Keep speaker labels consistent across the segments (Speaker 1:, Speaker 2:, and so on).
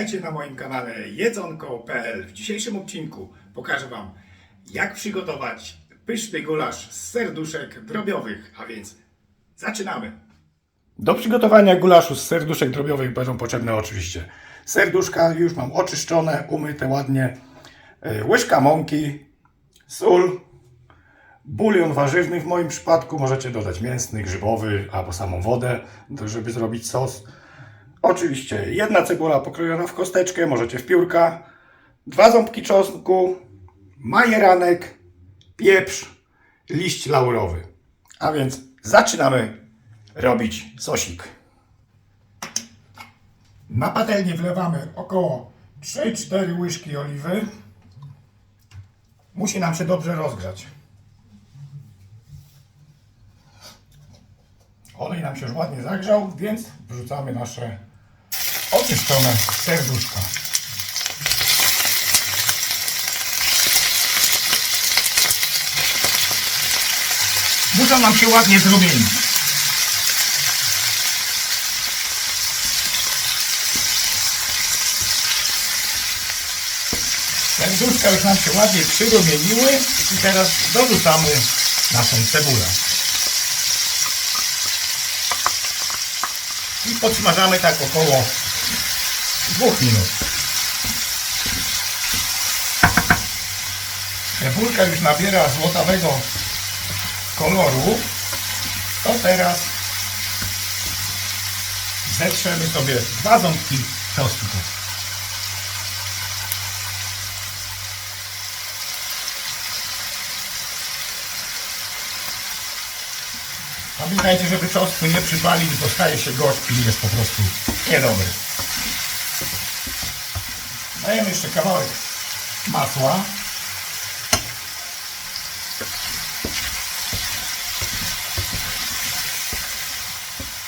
Speaker 1: Witajcie na moim kanale jedzonko.pl. W dzisiejszym odcinku pokażę Wam, jak przygotować pyszny gulasz z serduszek drobiowych, a więc zaczynamy. Do przygotowania gulaszu z serduszek drobiowych będą potrzebne oczywiście serduszka, już mam oczyszczone, umyte ładnie, e, łyżka mąki, sól, bulion warzywny w moim przypadku, możecie dodać mięsny, grzybowy albo samą wodę, żeby zrobić sos. Oczywiście jedna cebula pokrojona w kosteczkę, możecie w piórka, dwa ząbki czosnku, majeranek, pieprz, liść laurowy. A więc zaczynamy robić sosik. Na patelnię wlewamy około 3-4 łyżki oliwy. Musi nam się dobrze rozgrzać. Olej nam się już ładnie zagrzał, więc wrzucamy nasze oczyszczone serduszka. Muszą nam się ładnie zrumienić. Serduszka już nam się ładnie przyrumieniły i teraz dorzucamy naszą cebulę. I podsmażamy tak około dwóch minut. Cebulka już nabiera złotawego koloru. To teraz zetrzemy sobie dwa ząbki czosnku. Pamiętajcie, żeby czosnku nie przypalić, bo staje się gorzki i jest po prostu niedobry. Dajemy jeszcze kawałek masła.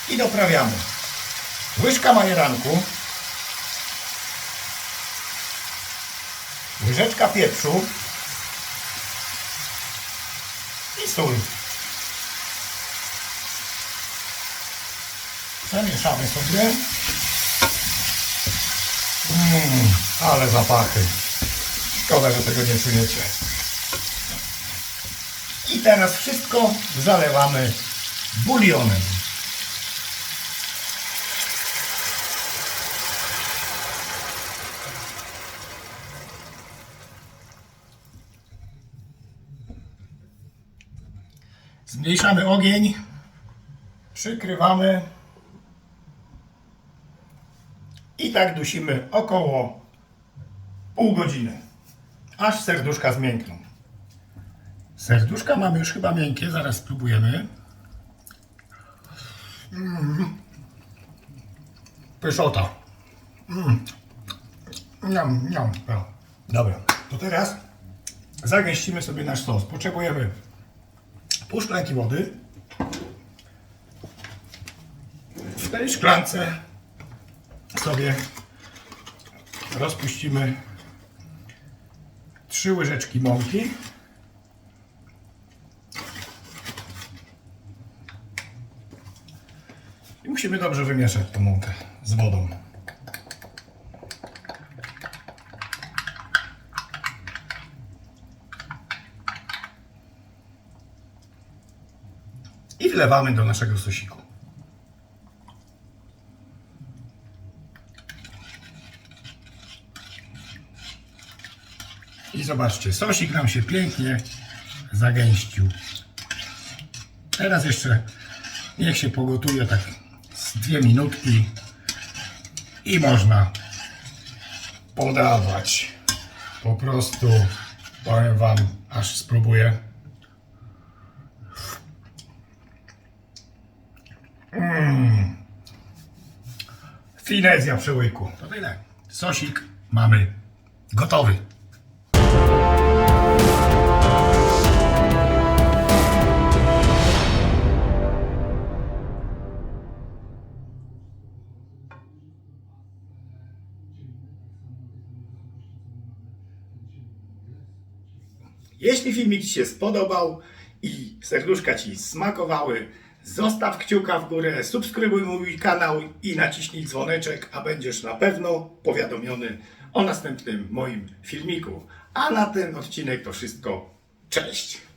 Speaker 1: I doprawiamy. Łyżka majeranku. Łyżeczka pieprzu. I sól. Przemieszamy sobie. Mmm, ale zapachy. Szkoda, że tego nie czujecie. I teraz wszystko zalewamy bulionem. Zmniejszamy ogień, przykrywamy i tak dusimy około pół godziny, aż serduszka zmiękną. Serduszka mamy już chyba miękkie, zaraz spróbujemy. Mm. Pyszota. Mm. Niam. Dobra, to teraz zagęścimy sobie nasz sos. Potrzebujemy pół szklanki wody. W tej szklance sobie rozpuścimy trzy łyżeczki mąki. I musimy dobrze wymieszać tą mąkę z wodą. I wlewamy do naszego sosiku. I zobaczcie, sosik nam się pięknie zagęścił. Teraz jeszcze niech się pogotuje tak z dwie minutki i można podawać. Po prostu powiem Wam, aż spróbuję. Mm. Finezja przy łyku. To tyle. Sosik mamy gotowy. Jeśli filmik Ci się spodobał i serduszka Ci smakowały, Zostaw kciuka w górę, subskrybuj mój kanał i naciśnij dzwoneczek, a będziesz na pewno powiadomiony o następnym moim filmiku. A na ten odcinek to wszystko. Cześć!